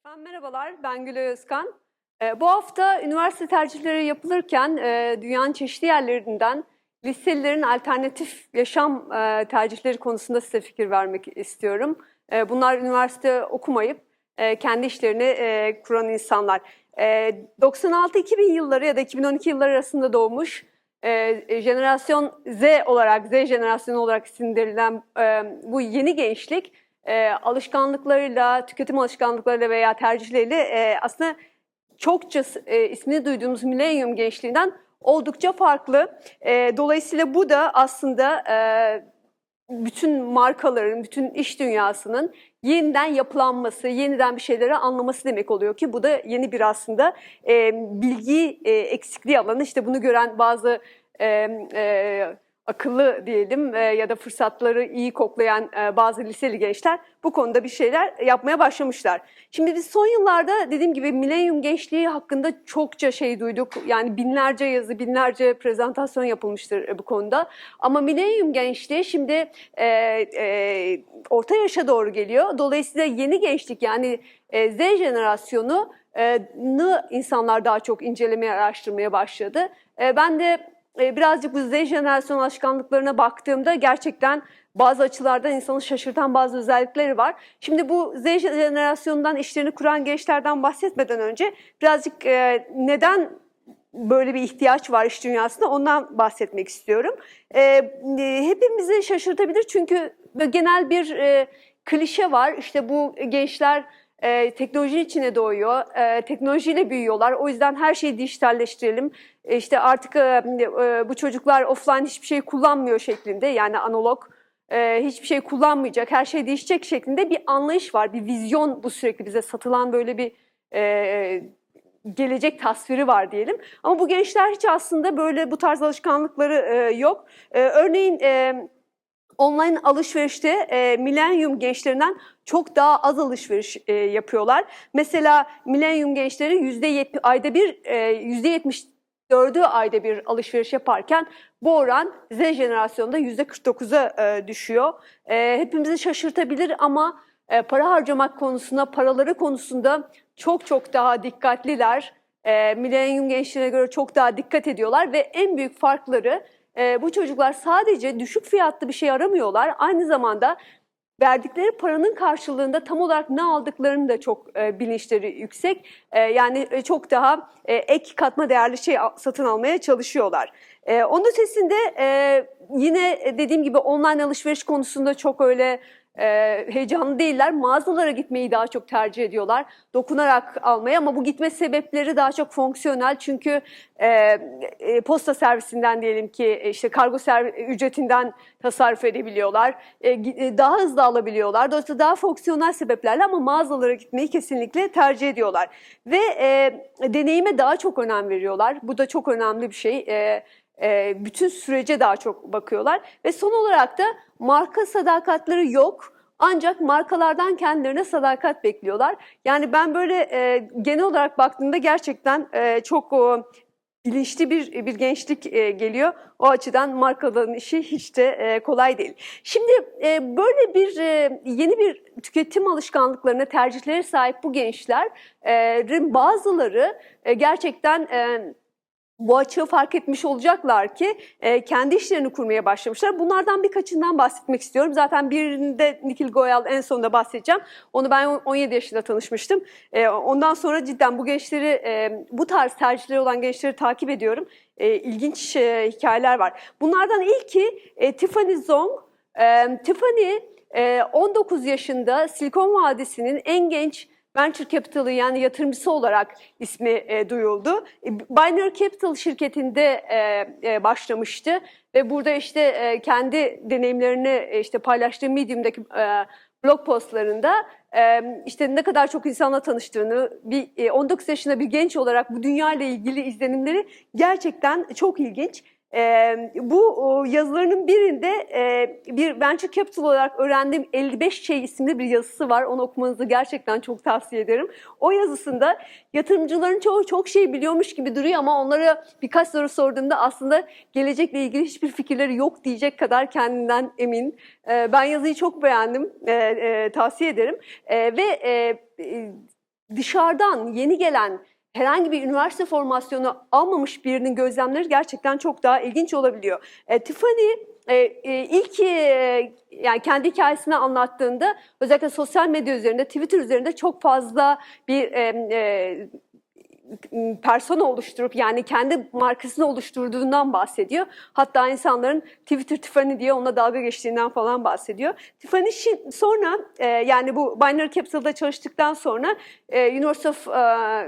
Efendim merhabalar, ben Gülay Özkan. Ee, bu hafta üniversite tercihleri yapılırken e, dünyanın çeşitli yerlerinden liselilerin alternatif yaşam e, tercihleri konusunda size fikir vermek istiyorum. E, bunlar üniversite okumayıp e, kendi işlerini e, kuran insanlar. E, 96-2000 yılları ya da 2012 yılları arasında doğmuş e, jenerasyon Z olarak, Z jenerasyonu olarak isimlendirilen e, bu yeni gençlik e, alışkanlıklarıyla, tüketim alışkanlıklarıyla veya tercihleriyle e, aslında çokça e, ismini duyduğumuz milenyum gençliğinden oldukça farklı. E, dolayısıyla bu da aslında e, bütün markaların, bütün iş dünyasının yeniden yapılanması, yeniden bir şeyleri anlaması demek oluyor ki bu da yeni bir aslında e, bilgi e, eksikliği alanı. İşte bunu gören bazı e, e, akıllı diyelim e, ya da fırsatları iyi koklayan e, bazı liseli gençler bu konuda bir şeyler yapmaya başlamışlar. Şimdi biz son yıllarda dediğim gibi milenyum gençliği hakkında çokça şey duyduk. Yani binlerce yazı, binlerce prezentasyon yapılmıştır e, bu konuda. Ama milenyum gençliği şimdi e, e, orta yaşa doğru geliyor. Dolayısıyla yeni gençlik yani Z jenerasyonu e, insanlar daha çok incelemeye, araştırmaya başladı. E, ben de birazcık bu Z jenerasyon alışkanlıklarına baktığımda gerçekten bazı açılardan insanı şaşırtan bazı özellikleri var. Şimdi bu Z jenerasyonundan işlerini kuran gençlerden bahsetmeden önce birazcık e, neden böyle bir ihtiyaç var iş dünyasında ondan bahsetmek istiyorum. E, e, hepimizi şaşırtabilir çünkü genel bir klişe var. İşte bu gençler e, teknoloji içine doğuyor, teknolojiyle büyüyorlar. O yüzden her şeyi dijitalleştirelim. İşte artık bu çocuklar offline hiçbir şey kullanmıyor şeklinde yani analog hiçbir şey kullanmayacak, her şey değişecek şeklinde bir anlayış var, bir vizyon bu sürekli bize satılan böyle bir gelecek tasviri var diyelim. Ama bu gençler hiç aslında böyle bu tarz alışkanlıkları yok. Örneğin online alışverişte e, milenyum gençlerinden çok daha az alışveriş yapıyorlar. Mesela milenyum gençleri yüzde ayda bir yüzde yetmiş dördü ayda bir alışveriş yaparken bu oran Z jenerasyonda yüzde 49'a e, düşüyor. E, hepimizi şaşırtabilir ama e, para harcamak konusunda, paraları konusunda çok çok daha dikkatliler. E, milenyum gençlerine göre çok daha dikkat ediyorlar ve en büyük farkları e, bu çocuklar sadece düşük fiyatlı bir şey aramıyorlar. Aynı zamanda verdikleri paranın karşılığında tam olarak ne aldıklarını da çok e, bilinçleri yüksek. E, yani e, çok daha e, ek katma değerli şey satın almaya çalışıyorlar. E, onun ötesinde e, yine dediğim gibi online alışveriş konusunda çok öyle e, heyecanlı değiller. Mağazalara gitmeyi daha çok tercih ediyorlar. Dokunarak almayı ama bu gitme sebepleri daha çok fonksiyonel. Çünkü e, e, posta servisinden diyelim ki e, işte kargo ücretinden tasarruf edebiliyorlar. E, e, daha hızlı alabiliyorlar. Dolayısıyla daha fonksiyonel sebeplerle ama mağazalara gitmeyi kesinlikle tercih ediyorlar. Ve e, deneyime daha çok önem veriyorlar. Bu da çok önemli bir şey. E, e, bütün sürece daha çok bakıyorlar. Ve son olarak da marka sadakatleri yok. Ancak markalardan kendilerine sadakat bekliyorlar. Yani ben böyle e, genel olarak baktığımda gerçekten e, çok o, bilinçli bir bir gençlik e, geliyor. O açıdan markaların işi hiç de e, kolay değil. Şimdi e, böyle bir e, yeni bir tüketim alışkanlıklarına tercihleri sahip bu gençlerin bazıları e, gerçekten e, bu açığı fark etmiş olacaklar ki e, kendi işlerini kurmaya başlamışlar. Bunlardan birkaçından bahsetmek istiyorum. Zaten birinde Nikil Goyal en sonunda bahsedeceğim. Onu ben 17 yaşında tanışmıştım. E, ondan sonra cidden bu gençleri, e, bu tarz tercihleri olan gençleri takip ediyorum. E, ilginç e, hikayeler var. Bunlardan ilki e, Tiffany Zong. E, Tiffany e, 19 yaşında Silikon Vadisi'nin en genç Venture Capital'ı yani yatırımcısı olarak ismi e, duyuldu. E, Binary Capital şirketinde e, e, başlamıştı ve burada işte e, kendi deneyimlerini e, işte paylaştığı Medium'daki e, blog postlarında e, işte ne kadar çok insanla tanıştığını, bir e, 19 yaşında bir genç olarak bu dünya ile ilgili izlenimleri gerçekten çok ilginç. Ee, bu yazılarının birinde e, bir venture capital olarak öğrendiğim 55 şey isimli bir yazısı var. Onu okumanızı gerçekten çok tavsiye ederim. O yazısında yatırımcıların çoğu çok şey biliyormuş gibi duruyor ama onlara birkaç soru sorduğumda aslında gelecekle ilgili hiçbir fikirleri yok diyecek kadar kendinden emin. Ee, ben yazıyı çok beğendim, Ee, e, tavsiye ederim. Ee, ve e, e, dışarıdan yeni gelen herhangi bir üniversite formasyonu almamış birinin gözlemleri gerçekten çok daha ilginç olabiliyor. E, Tiffany e, e, ilk e, yani kendi hikayesini anlattığında özellikle sosyal medya üzerinde, Twitter üzerinde çok fazla bir e, e, persona oluşturup yani kendi markasını oluşturduğundan bahsediyor. Hatta insanların Twitter Tiffany diye onunla dalga geçtiğinden falan bahsediyor. Tiffany sonra e, yani bu Binary Capital'da çalıştıktan sonra e, University of e,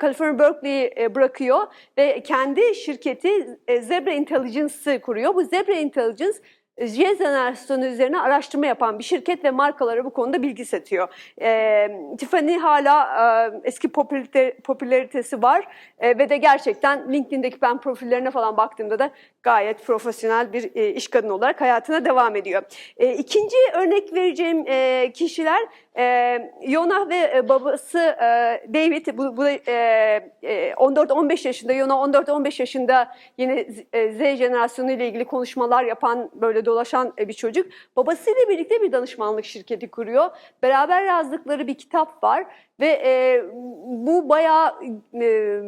California Berkeley'i bırakıyor ve kendi şirketi Zebra Intelligence'ı kuruyor. Bu Zebra Intelligence Z jenerasyonu üzerine araştırma yapan bir şirket ve markalara bu konuda bilgi satıyor. E, Tiffany hala e, eski popülarite, popülaritesi var e, ve de gerçekten LinkedIn'deki ben profillerine falan baktığımda da gayet profesyonel bir e, iş kadını olarak hayatına devam ediyor. E, ikinci örnek vereceğim e, kişiler e, Yona ve e, babası e, David. Bu, bu e, e, 14-15 yaşında, Yona 14-15 yaşında yine Z- e, Z jenerasyonu ile ilgili konuşmalar yapan böyle dolaşan e, bir çocuk. Babasıyla birlikte bir danışmanlık şirketi kuruyor. Beraber yazdıkları bir kitap var ve e, bu bayağı e,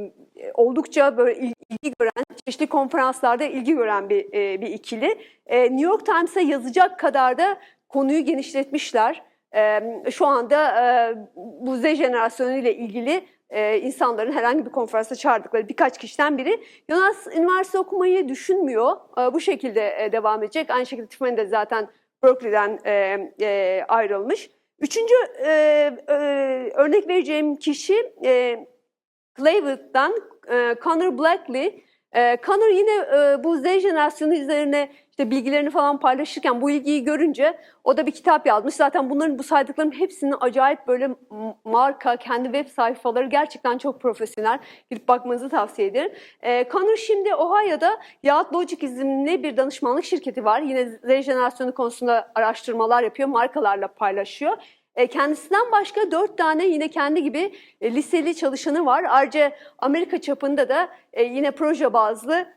oldukça böyle ilgi gören, çeşitli konferanslarda ilgi gören bir e, bir ikili. E, New York Times'a yazacak kadar da konuyu genişletmişler. E, şu anda e, bu Z jenerasyonu ile ilgili e, insanların herhangi bir konferansa çağırdıkları birkaç kişiden biri Jonas üniversite okumayı düşünmüyor. E, bu şekilde e, devam edecek. Aynı şekilde Tiffany de zaten Berkeley'den e, e, ayrılmış. Üçüncü e, e, örnek vereceğim kişi e, Cleveland'dan e, Connor Blackley. E, Connor yine e, bu Z jenerasyonu üzerine işte bilgilerini falan paylaşırken bu ilgiyi görünce o da bir kitap yazmış. Zaten bunların bu saydıklarım hepsinin acayip böyle marka, kendi web sayfaları gerçekten çok profesyonel. Gidip bakmanızı tavsiye ederim. Connor şimdi Ohio'da Yahut Logic isimli bir danışmanlık şirketi var. Yine Z jenerasyonu konusunda araştırmalar yapıyor, markalarla paylaşıyor. E, Kendisinden başka dört tane yine kendi gibi e, liseli çalışanı var. Ayrıca Amerika çapında da e, yine proje bazlı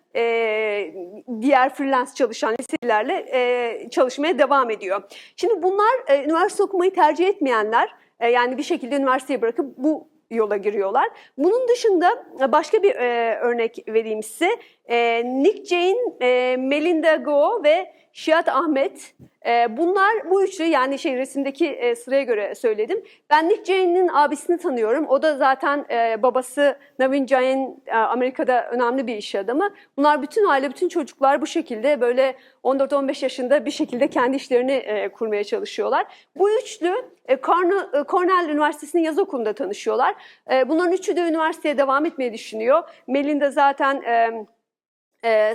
diğer freelance çalışan liselilerle çalışmaya devam ediyor. Şimdi bunlar üniversite okumayı tercih etmeyenler, yani bir şekilde üniversiteyi bırakıp bu yola giriyorlar. Bunun dışında başka bir örnek vereyim size. E, Nick Jane, e, Melinda Go ve Şiat Ahmet. E, bunlar bu üçlü yani şey resimdeki e, sıraya göre söyledim. Ben Nick Jane'in abisini tanıyorum. O da zaten e, babası Navin Jain Amerika'da önemli bir iş adamı. Bunlar bütün aile, bütün çocuklar bu şekilde böyle 14-15 yaşında bir şekilde kendi işlerini kurmaya çalışıyorlar. Bu üçlü Cornell, Üniversitesi'nin yaz okulunda tanışıyorlar. E, bunların üçü de üniversiteye devam etmeyi düşünüyor. Melinda zaten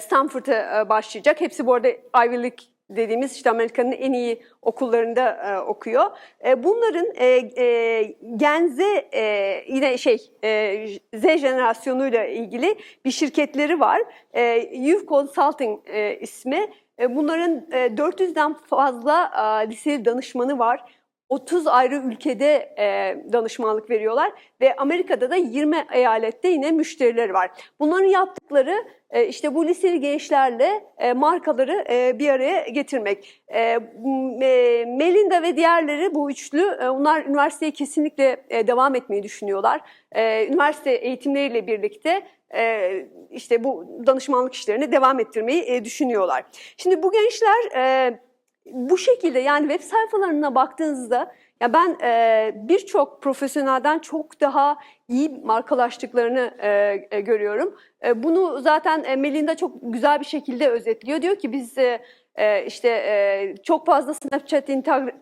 Stanford'a e, başlayacak. Hepsi bu arada Ivy League dediğimiz işte Amerika'nın en iyi okullarında e, okuyor. E, bunların e, e, Gen Z e, yine şey e, Z jenerasyonuyla ilgili bir şirketleri var. E, Youth Consulting e, ismi. E, bunların e, 400'den fazla e, liseli danışmanı var. 30 ayrı ülkede e, danışmanlık veriyorlar ve Amerika'da da 20 eyalette yine müşterileri var. Bunların yaptıkları e, işte bu liseli gençlerle e, markaları e, bir araya getirmek. E, e, Melinda ve diğerleri bu üçlü, e, onlar üniversiteye kesinlikle e, devam etmeyi düşünüyorlar. E, üniversite eğitimleriyle birlikte e, işte bu danışmanlık işlerini devam ettirmeyi e, düşünüyorlar. Şimdi bu gençler e, bu şekilde yani web sayfalarına baktığınızda ya ben e, birçok profesyonelden çok daha iyi markalaştıklarını e, e, görüyorum. E, bunu zaten e, Melinda çok güzel bir şekilde özetliyor. Diyor ki biz e, e, işte e, çok fazla Snapchat,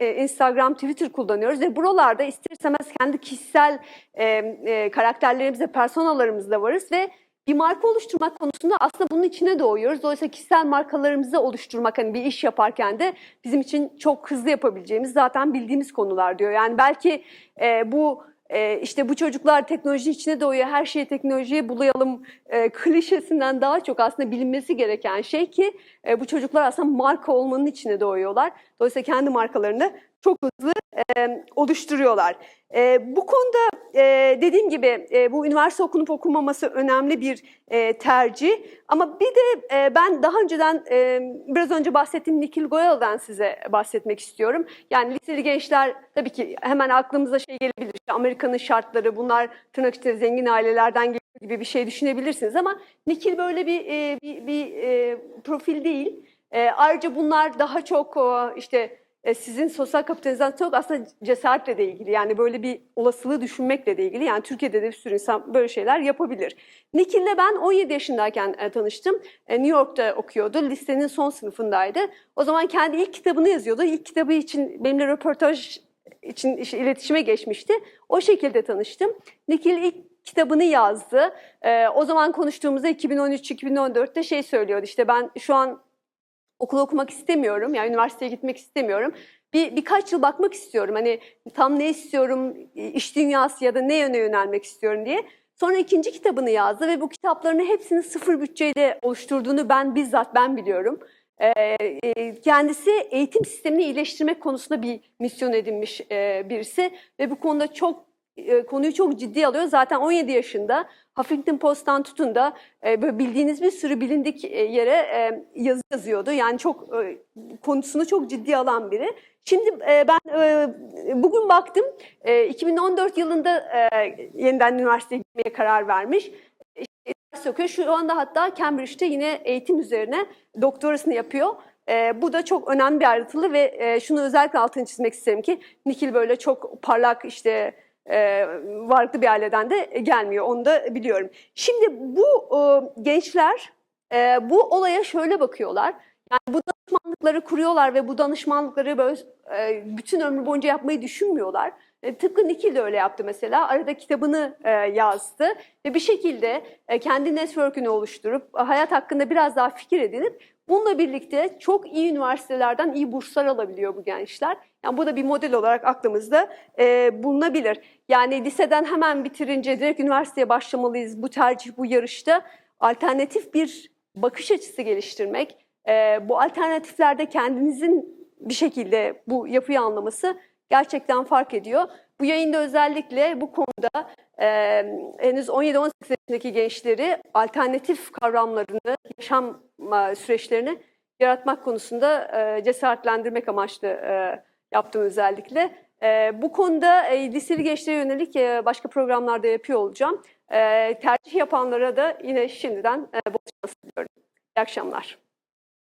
e, Instagram, Twitter kullanıyoruz ve buralarda ister istemez kendi kişisel e, e, karakterlerimizle, personalarımızla varız ve bir marka oluşturmak konusunda aslında bunun içine doğuyoruz. Dolayısıyla kişisel markalarımızı oluşturmak hani bir iş yaparken de bizim için çok hızlı yapabileceğimiz zaten bildiğimiz konular diyor. Yani belki e, bu e, işte bu çocuklar teknoloji içine doğuyor, her şeyi teknolojiye bulayalım e, klişesinden daha çok aslında bilinmesi gereken şey ki e, bu çocuklar aslında marka olmanın içine doğuyorlar. Dolayısıyla kendi markalarını çok hızlı e, oluşturuyorlar. E, bu konuda e, dediğim gibi e, bu üniversite okunup okunmaması önemli bir e, tercih. Ama bir de e, ben daha önceden e, biraz önce bahsettiğim Nikhil Goyal'dan size bahsetmek istiyorum. Yani liseli gençler tabii ki hemen aklımıza şey gelebilir. İşte Amerika'nın şartları bunlar tırnak içinde zengin ailelerden geliyor gibi bir şey düşünebilirsiniz ama Nikhil böyle bir e, bir, bir e, profil değil. E, ayrıca bunlar daha çok o, işte e, sizin sosyal kapitalizasyon çok aslında cesaretle de ilgili. Yani böyle bir olasılığı düşünmekle de ilgili. Yani Türkiye'de de bir sürü insan böyle şeyler yapabilir. Nikhil'le ben 17 yaşındayken e, tanıştım. E, New York'ta okuyordu. Lisenin son sınıfındaydı. O zaman kendi ilk kitabını yazıyordu. İlk kitabı için benimle röportaj için işte iletişime geçmişti. O şekilde tanıştım. Nikhil ilk kitabını yazdı. E, o zaman konuştuğumuzda 2013-2014'te şey söylüyordu. İşte ben şu an okul okumak istemiyorum. Yani üniversiteye gitmek istemiyorum. Bir birkaç yıl bakmak istiyorum. Hani tam ne istiyorum, iş dünyası ya da ne yöne yönelmek istiyorum diye. Sonra ikinci kitabını yazdı ve bu kitaplarını hepsini sıfır bütçeyle oluşturduğunu ben bizzat ben biliyorum. Ee, e, kendisi eğitim sistemini iyileştirmek konusunda bir misyon edinmiş e, birisi ve bu konuda çok e, konuyu çok ciddi alıyor. Zaten 17 yaşında Huffington Post'tan tutun da e, böyle bildiğiniz bir sürü bilindik e, yere e, yazı yazıyordu. Yani çok konusunu çok ciddi alan biri. Şimdi ben bugün baktım e, 2014 yılında yeniden üniversiteye gitmeye karar vermiş. Üniversite okuyor. Şu anda hatta Cambridge'de yine eğitim üzerine doktorasını yapıyor. E, bu da çok önemli bir ayrıntılı ve e, şunu özellikle altını çizmek isterim ki Nikil böyle çok parlak işte e, varlıklı bir aileden de gelmiyor. Onu da biliyorum. Şimdi bu e, gençler e, bu olaya şöyle bakıyorlar. Yani bu danışmanlıkları kuruyorlar ve bu danışmanlıkları böyle bütün ömrü boyunca yapmayı düşünmüyorlar. Tıpkı Nikil de öyle yaptı mesela. Arada kitabını yazdı ve bir şekilde kendi network'ünü oluşturup hayat hakkında biraz daha fikir edinip bununla birlikte çok iyi üniversitelerden iyi burslar alabiliyor bu gençler. Yani bu da bir model olarak aklımızda e, bulunabilir. Yani liseden hemen bitirince direkt üniversiteye başlamalıyız. Bu tercih, bu yarışta alternatif bir bakış açısı geliştirmek, e, bu alternatiflerde kendinizin bir şekilde bu yapıyı anlaması gerçekten fark ediyor. Bu yayında özellikle bu konuda e, henüz 17-18 yaşındaki gençleri alternatif kavramlarını, yaşam süreçlerini yaratmak konusunda e, cesaretlendirmek amaçlı e, yaptım özellikle. E, bu konuda e, liseli gençlere yönelik e, başka programlarda yapıyor olacağım. E, tercih yapanlara da yine şimdiden e, bol şans diliyorum. İyi akşamlar.